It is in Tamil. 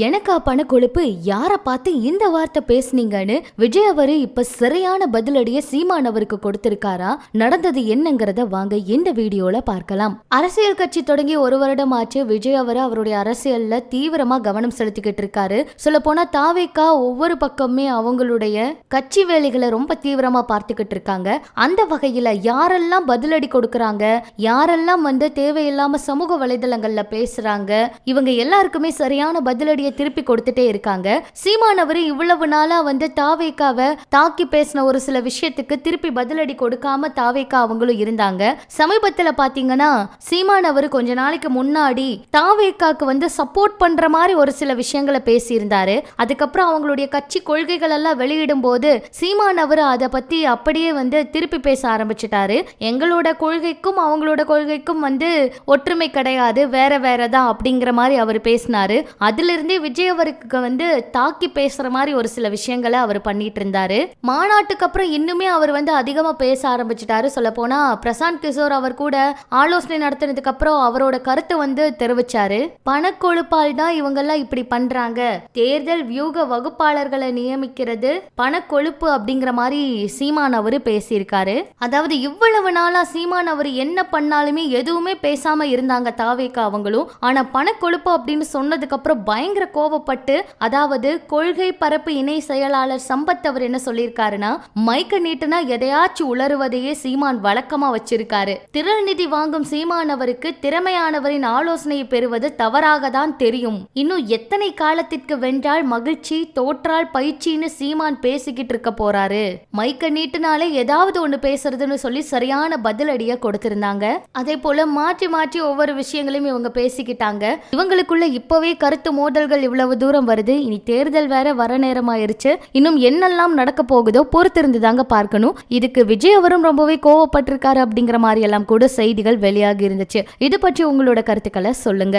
எனக்கா பண கொழுப்பு யார பார்த்து இந்த வார்த்தை பேசுனீங்கன்னு விஜய் அவரு இப்ப சரியான பதிலடிய சீமான் அவருக்கு கொடுத்திருக்காரா? நடந்தது என்னங்கறத வாங்க இந்த வீடியோல பார்க்கலாம். அரசியல் கட்சி தொடங்கி ஒரு வருடம் ஆச்சு. விஜய் அவர் அவருடைய அரசியல்ல தீவிரமா கவனம் செலுத்திக்கிட்டு இருக்காரு. சொல்ல போனா தாவேக்கா ஒவ்வொரு பக்கமே அவங்களுடைய கட்சி வேலைகளை ரொம்ப தீவிரமா பார்த்துக்கிட்டு இருக்காங்க. அந்த வகையில யாரெல்லாம் பதிலடி கொடுக்கறாங்க? யாரெல்லாம் வந்து தேவையில்லாம சமூக வலைதளங்கள்ல பேசுறாங்க? இவங்க எல்லாருக்குமே சரியான பதிலடி பதிலடியை திருப்பி கொடுத்துட்டே இருக்காங்க. சீமானவர் இவ்வளவு நாளா வந்து தாவேக்காவை தாக்கி பேசின ஒரு சில விஷயத்துக்கு திருப்பி பதிலடி கொடுக்காம தாவேக்கா அவங்களும் இருந்தாங்க. சமீபத்துல பாத்தீங்கன்னா சீமானவர் கொஞ்ச நாளைக்கு முன்னாடி தாவேக்காக்கு வந்து சப்போர்ட் பண்ற மாதிரி ஒரு சில விஷயங்களை பேசியிருந்தாரு. அதுக்கப்புறம் அவங்களுடைய கட்சி கொள்கைகள் எல்லாம் வெளியிடும் போது சீமானவர் அதை பத்தி அப்படியே வந்து திருப்பி பேச ஆரம்பிச்சிட்டாரு. எங்களோட கொள்கைக்கும் அவங்களோட கொள்கைக்கும் வந்து ஒற்றுமை கிடையாது வேற வேற தான் அப்படிங்கிற மாதிரி அவர் பேசினாரு. அதுல இருந்து வந்து விஜய் அவருக்கு வந்து தாக்கி பேசுற மாதிரி ஒரு சில விஷயங்களை அவர் பண்ணிட்டு இருந்தாரு மாநாட்டுக்கு அப்புறம் இன்னுமே அவர் வந்து அதிகமா பேச ஆரம்பிச்சிட்டாரு சொல்ல போனா பிரசாந்த் கிஷோர் அவர் கூட ஆலோசனை நடத்தினதுக்கு அப்புறம் அவரோட கருத்தை வந்து தெரிவிச்சாரு. பணக்கொழுப்பால் தான் இவங்கெல்லாம் இப்படி பண்றாங்க. தேர்தல் வியூக வகுப்பாளர்களை நியமிக்கிறது பணக்கொழுப்பு அப்படிங்கிற மாதிரி சீமான் அவரு பேசியிருக்காரு. அதாவது இவ்வளவு நாளா சீமான் அவர் என்ன பண்ணாலுமே எதுவுமே பேசாம இருந்தாங்க தாவேக்கா அவங்களும். ஆனா பணக்கொழுப்பு அப்படின்னு சொன்னதுக்கு அப்புறம் பயங்கர பயங்கர கோவப்பட்டு அதாவது கொள்கை பரப்பு இணை செயலாளர் சம்பத் அவர் என்ன சொல்லியிருக்காருன்னா மைக்க நீட்டுனா எதையாச்சும் உளறுவதையே சீமான் வழக்கமா வச்சிருக்காரு. திரள் நிதி வாங்கும் சீமான் அவருக்கு திறமையானவரின் ஆலோசனையை பெறுவது தவறாக தான் தெரியும். இன்னும் எத்தனை காலத்திற்கு வென்றால் மகிழ்ச்சி தோற்றால் பயிற்சின்னு சீமான் பேசிக்கிட்டு இருக்க போறாரு. மைக்க நீட்டுனாலே ஏதாவது ஒண்ணு பேசுறதுன்னு சொல்லி சரியான பதிலடிய கொடுத்திருந்தாங்க. அதே போல மாற்றி மாற்றி ஒவ்வொரு விஷயங்களையும் இவங்க பேசிக்கிட்டாங்க. இவங்களுக்குள்ள இப்பவே கருத்து மோதல் மோதல்கள் இவ்வளவு தூரம் வருது. இனி தேர்தல் வேற வர நேரமாயிருச்சு. இன்னும் என்னெல்லாம் நடக்க போகுதோ பொறுத்திருந்து தாங்க பார்க்கணும். இதுக்கு விஜய் அவரும் ரொம்பவே கோவப்பட்டிருக்காரு அப்படிங்கிற மாதிரி எல்லாம் கூட செய்திகள் வெளியாகி இருந்துச்சு. இது பற்றி உங்களோட கருத்துக்களை சொல்லுங்க.